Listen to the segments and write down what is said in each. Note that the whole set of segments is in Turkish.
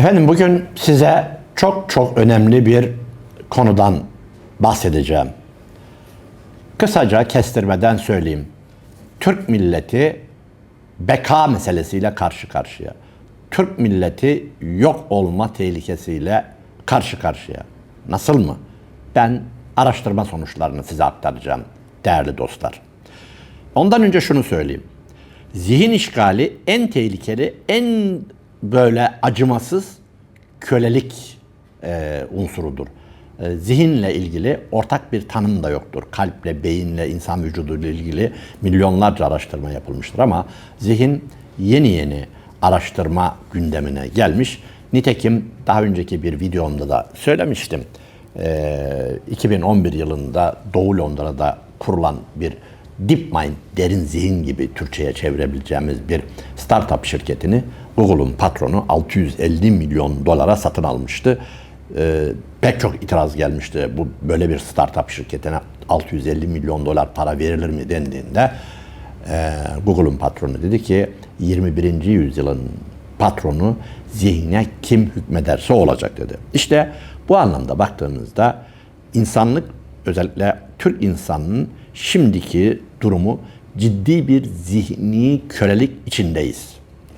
Efendim bugün size çok çok önemli bir konudan bahsedeceğim. Kısaca kestirmeden söyleyeyim. Türk milleti beka meselesiyle karşı karşıya. Türk milleti yok olma tehlikesiyle karşı karşıya. Nasıl mı? Ben araştırma sonuçlarını size aktaracağım değerli dostlar. Ondan önce şunu söyleyeyim. Zihin işgali en tehlikeli, en böyle acımasız kölelik e, unsurudur. E, zihinle ilgili ortak bir tanım da yoktur. Kalple, beyinle, insan vücuduyla ilgili milyonlarca araştırma yapılmıştır ama zihin yeni yeni araştırma gündemine gelmiş. Nitekim daha önceki bir videomda da söylemiştim. E, 2011 yılında Doğu Londra'da kurulan bir DeepMind, derin zihin gibi Türkçe'ye çevirebileceğimiz bir startup şirketini Google'un patronu 650 milyon dolara satın almıştı. Ee, pek çok itiraz gelmişti. Bu böyle bir startup şirketine 650 milyon dolar para verilir mi dendiğinde e, Google'un patronu dedi ki 21. yüzyılın patronu zihne kim hükmederse olacak dedi. İşte bu anlamda baktığımızda insanlık özellikle Türk insanının şimdiki durumu ciddi bir zihni kölelik içindeyiz.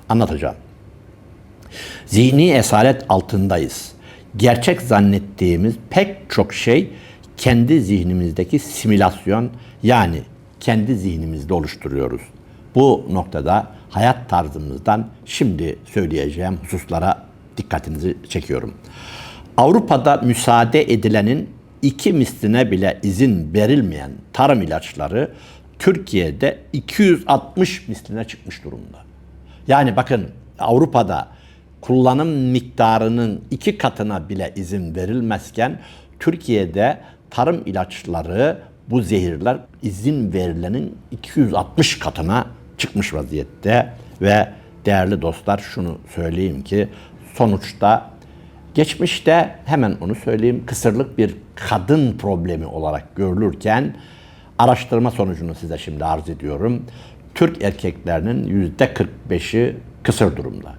Anlatacağım. Zihni esaret altındayız. Gerçek zannettiğimiz pek çok şey kendi zihnimizdeki simülasyon yani kendi zihnimizde oluşturuyoruz. Bu noktada hayat tarzımızdan şimdi söyleyeceğim hususlara dikkatinizi çekiyorum. Avrupa'da müsaade edilenin iki misline bile izin verilmeyen tarım ilaçları Türkiye'de 260 misline çıkmış durumda. Yani bakın Avrupa'da kullanım miktarının iki katına bile izin verilmezken Türkiye'de tarım ilaçları bu zehirler izin verilenin 260 katına çıkmış vaziyette ve değerli dostlar şunu söyleyeyim ki sonuçta geçmişte hemen onu söyleyeyim kısırlık bir kadın problemi olarak görülürken araştırma sonucunu size şimdi arz ediyorum. Türk erkeklerinin yüzde 45'i kısır durumda.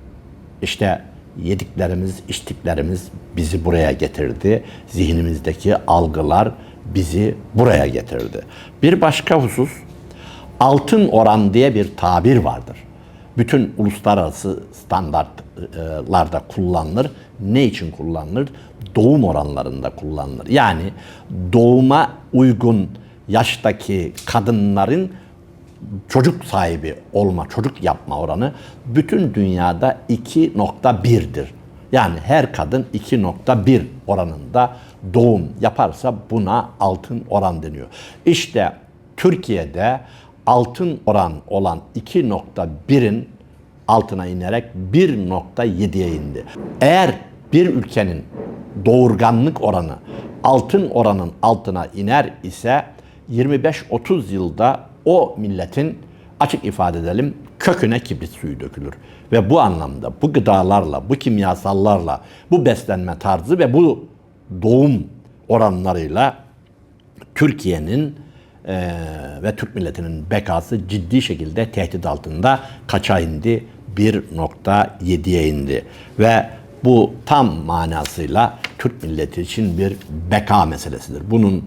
İşte yediklerimiz, içtiklerimiz bizi buraya getirdi. Zihnimizdeki algılar bizi buraya getirdi. Bir başka husus, altın oran diye bir tabir vardır. Bütün uluslararası standartlarda kullanılır. Ne için kullanılır? Doğum oranlarında kullanılır. Yani doğuma uygun yaştaki kadınların çocuk sahibi olma, çocuk yapma oranı bütün dünyada 2.1'dir. Yani her kadın 2.1 oranında doğum yaparsa buna altın oran deniyor. İşte Türkiye'de altın oran olan 2.1'in altına inerek 1.7'ye indi. Eğer bir ülkenin doğurganlık oranı altın oranın altına iner ise 25-30 yılda o milletin açık ifade edelim köküne kibrit suyu dökülür. Ve bu anlamda bu gıdalarla, bu kimyasallarla, bu beslenme tarzı ve bu doğum oranlarıyla Türkiye'nin e, ve Türk milletinin bekası ciddi şekilde tehdit altında kaça indi? 1.7'ye indi. Ve bu tam manasıyla Türk milleti için bir beka meselesidir. Bunun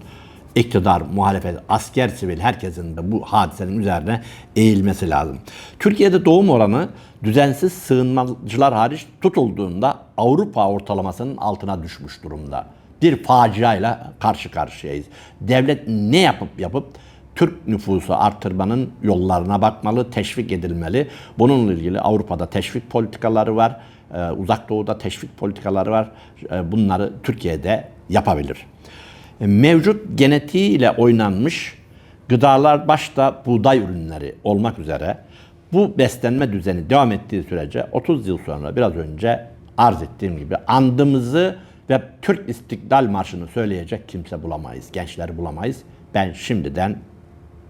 iktidar, muhalefet, asker, sivil herkesin de bu hadisenin üzerine eğilmesi lazım. Türkiye'de doğum oranı düzensiz sığınmacılar hariç tutulduğunda Avrupa ortalamasının altına düşmüş durumda. Bir faciayla karşı karşıyayız. Devlet ne yapıp yapıp Türk nüfusu artırmanın yollarına bakmalı, teşvik edilmeli. Bununla ilgili Avrupa'da teşvik politikaları var, e, Uzak Doğu'da teşvik politikaları var. E, bunları Türkiye'de yapabilir mevcut genetiğiyle oynanmış gıdalar başta buğday ürünleri olmak üzere bu beslenme düzeni devam ettiği sürece 30 yıl sonra biraz önce arz ettiğim gibi andımızı ve Türk İstiklal Marşı'nı söyleyecek kimse bulamayız. Gençleri bulamayız. Ben şimdiden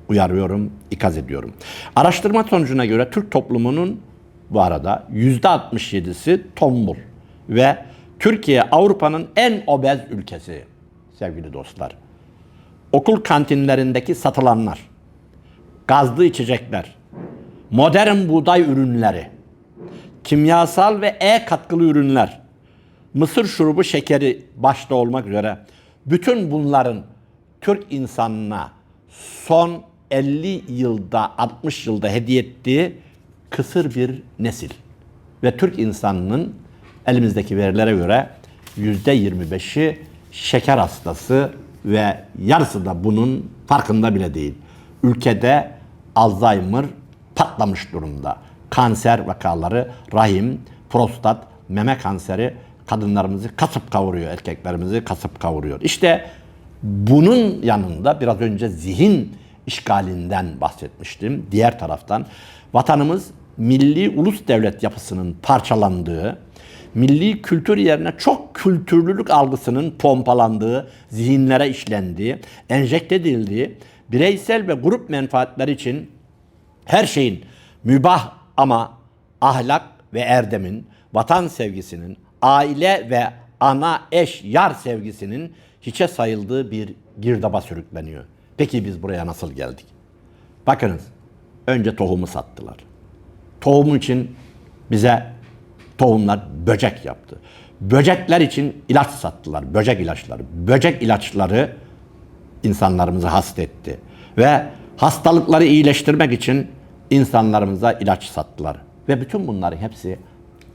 uyarıyorum, ikaz ediyorum. Araştırma sonucuna göre Türk toplumunun bu arada %67'si tombul ve Türkiye Avrupa'nın en obez ülkesi sevgili dostlar. Okul kantinlerindeki satılanlar, gazlı içecekler, modern buğday ürünleri, kimyasal ve E katkılı ürünler, mısır şurubu şekeri başta olmak üzere bütün bunların Türk insanına son 50 yılda 60 yılda hediye ettiği kısır bir nesil. Ve Türk insanının elimizdeki verilere göre %25'i şeker hastası ve yarısı da bunun farkında bile değil. Ülkede Alzheimer patlamış durumda. Kanser vakaları, rahim, prostat, meme kanseri kadınlarımızı kasıp kavuruyor, erkeklerimizi kasıp kavuruyor. İşte bunun yanında biraz önce zihin işgalinden bahsetmiştim. Diğer taraftan vatanımız milli ulus devlet yapısının parçalandığı, milli kültür yerine çok kültürlülük algısının pompalandığı, zihinlere işlendiği, enjekte edildiği, bireysel ve grup menfaatleri için her şeyin mübah ama ahlak ve erdemin, vatan sevgisinin, aile ve ana eş yar sevgisinin hiçe sayıldığı bir girdaba sürükleniyor. Peki biz buraya nasıl geldik? Bakınız, önce tohumu sattılar. Tohumu için bize tohumlar böcek yaptı. Böcekler için ilaç sattılar, böcek ilaçları. Böcek ilaçları insanlarımızı hasta etti. Ve hastalıkları iyileştirmek için insanlarımıza ilaç sattılar. Ve bütün bunların hepsi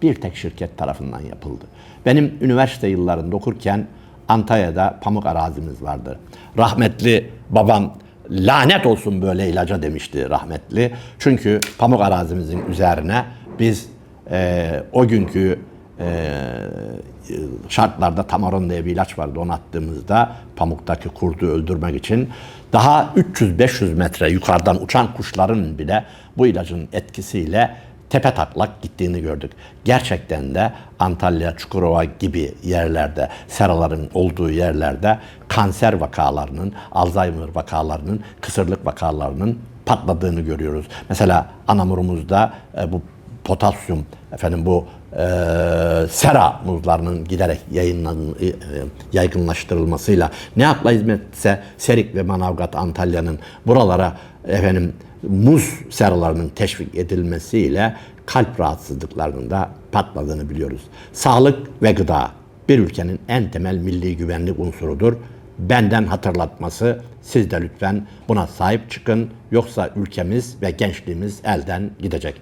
bir tek şirket tarafından yapıldı. Benim üniversite yıllarında okurken Antalya'da pamuk arazimiz vardı. Rahmetli babam lanet olsun böyle ilaca demişti rahmetli. Çünkü pamuk arazimizin üzerine biz eee, o günkü eee, şartlarda tamaron diye bir ilaç vardı onu attığımızda pamuktaki kurdu öldürmek için daha 300-500 metre yukarıdan uçan kuşların bile bu ilacın etkisiyle tepe taklak gittiğini gördük. Gerçekten de Antalya, Çukurova gibi yerlerde, seraların olduğu yerlerde kanser vakalarının, Alzheimer vakalarının, kısırlık vakalarının patladığını görüyoruz. Mesela Anamur'umuzda e, bu potasyum efendim bu e, sera muzlarının giderek yayınlan, e, yaygınlaştırılmasıyla ne akla hizmetse Serik ve Manavgat Antalya'nın buralara efendim muz seralarının teşvik edilmesiyle kalp rahatsızlıklarının da patladığını biliyoruz. Sağlık ve gıda bir ülkenin en temel milli güvenlik unsurudur. Benden hatırlatması siz de lütfen buna sahip çıkın yoksa ülkemiz ve gençliğimiz elden gidecek.